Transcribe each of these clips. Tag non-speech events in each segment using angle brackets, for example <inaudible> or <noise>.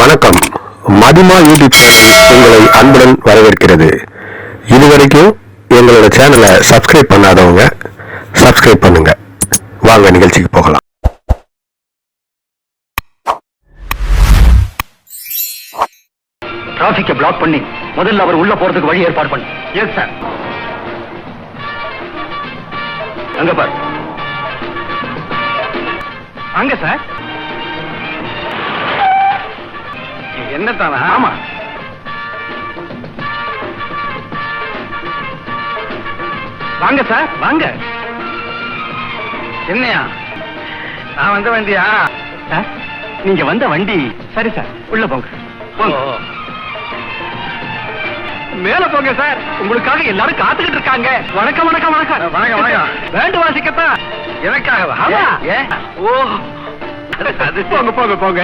வணக்கம். மதிமா YouTube channel உங்களை அன்புடன் வரவேற்கிறது. இதுவரைக்கும் எங்களோட சேனலை சப்ஸ்கிரைப் பண்ணாதவங்க சப்ஸ்கிரைப் பண்ணுங்க. வாங்க நிகழ்ச்சிக்கு போகலாம். டிராஃபிக்கை பிளாக் பண்ணி முதல்ல அவர் உள்ள போறதுக்கு வழி ஏற்பாடு பண்ணு. எஸ் சார் அங்க பார். அங்க சார் என்ன தானா ஆமா. வாங்க சார். வாங்க. என்னையா? நான் வந்த வண்டியா? சார் நீங்க வந்த வண்டி. சரி சார். உள்ள போங்க. போங்க. மேல போங்க சார். உங்களுக்காக எல்லாரும் காத்துக்கிட்டு இருக்காங்க. வணக்கம் வணக்கம் வணக்கம். வணக்கம் வணக்கம். வேண்டு வாசிக்கத்தான் ஏன்? ஓ. அது போங்க போங்க.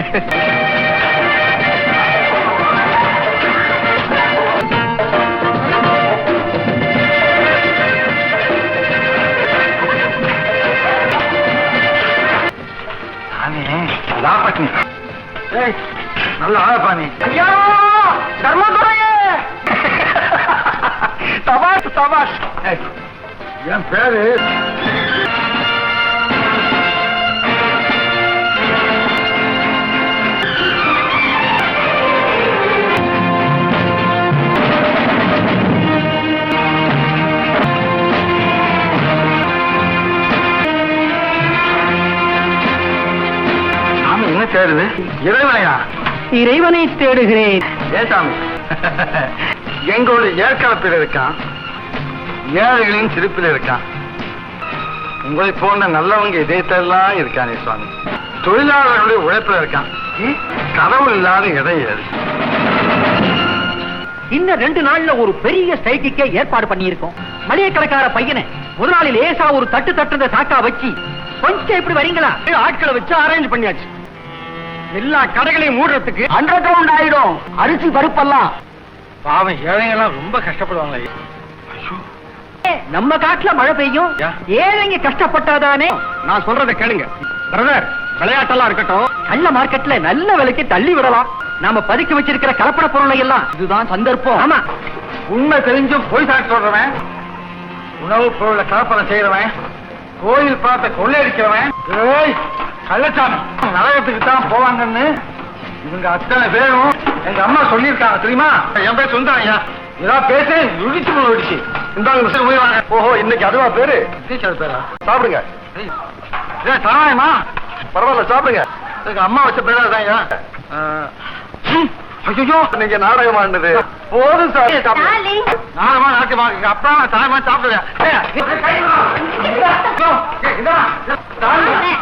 போங்க நல்ல ஆழப்பாணி ஐயா தர்மதுரையே. <laughs> தபாஷ் தபாஷ். என் பேரு தேடுது இறைவனையா? இறைவனை தேடுகிறேன். ஏசாமி எங்களோட ஏற்கலப்பில் இருக்கான். ஏழைகளின் சிரிப்பில் இருக்கான். உங்களை போன்ற நல்லவங்க இதயத்தெல்லாம் இருக்கானே சுவாமி. தொழிலாளர்களுடைய உழைப்புல இருக்கான். கடவுள் இல்லாத இடம் ஏது இன்னும் ரெண்டு நாள்ல ஒரு பெரிய ஸ்ட்ரைக்குக்கே ஏற்பாடு பண்ணியிருக்கோம். மளிகை கடைக்கார பையனை முதலாளி லேசா ஒரு தட்டு தட்டுறத சாக்கா வச்சு கொஞ்சம் இப்படி வரீங்களா? ஆட்களை வச்சு அரேஞ்ச் பண்ணியாச்சு. எல்லா கடைகளையும் மூடுறதுக்கு அண்டர் கிரவுண்ட் ஆயிடும். அரிசி பருப்பெல்லாம். பாவம் ஏழைங்கெல்லாம் ரொம்ப கஷ்டப்படுவாங்களே. நம்ம காட்டுல மழை பெய்யும். ஏழைங்க கஷ்டப்பட்டாதானே? நான் சொல்றதை கேளுங்க. பிரதர் விளையாட்டெல்லாம் இருக்கட்டும். கள்ள மார்க்கெட்ல நல்ல விலைக்கு தள்ளி விடலாம். நாம பதுக்கி வச்சிருக்கிற கலப்பட பொருளை எல்லாம் இதுதான் சந்தர்ப்பம். ஆமா. உண்மை தெரிஞ்சும் போய் சாட்டு சொல்றவன். உணவுப் பொருளை கலப்படம் செய்யறவன் கோயில் பார்த்த கொள்ளையடிக்கிறவன். கள்ளச்சாமி நரகத்துக்கு தான் போவாங்கன்னு இவங்க அத்தனை பேரும் எங்க அம்மா சொல்லியிருக்காங்க தெரியுமா என் பேர் சுந்தரம் ஐயா ஏதாவது பேசு இடிச்சு இடிச்சு இந்தாங்க போய் வாங்க ஓஹோ இன்னைக்கு அதுவா பேரு டீச்சர் பேரா சாப்பிடுங்க ஏய் சரணாயமா பரவாயில்ல சாப்பிடுங்க எங்க அம்மா வச்ச பேரா தான் ஐயா ஐயோ நீங்க நாடகம் ஆண்டது போதும் சார். நாடகமா நாட்டியமா அப்பா தாயமா சாப்பிடுங்க ஏய், ஏய், இந்தா, தாய்.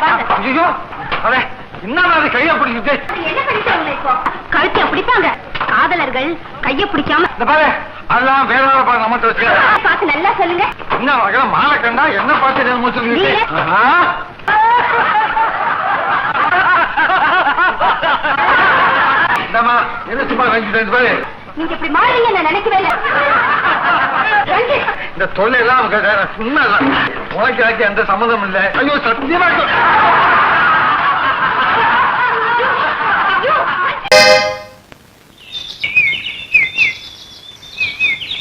வாங்க. ஐயோ அது கையை பிடிச்சிட்டு என்ன பண்ணிட்டாங்க இப்போ? கழுத்தை பிடிப்பாங்க. காதலர்கள் கைய பிடிக்காம இந்த பாரு அதெல்லாம் வேற வேற பாரு நம்ம வச்சுக்க. பார்த்து நல்லா சொல்லுங்க. என்ன வகை மாலை கண்டா என்ன பார்த்து என்ன முடிச்சிருக்கீங்க சும்மா வாங்கிட்டு பாரு. நீங்க இப்படி மாறுவீங்க நான் நினைக்கவே இல்லை. இந்த தொல்லை எல்லாம் அவங்க வேற சும்மா உனக்கு ஆக்கி எந்த சம்மந்தம் இல்ல. ஐயோ சத்தியமா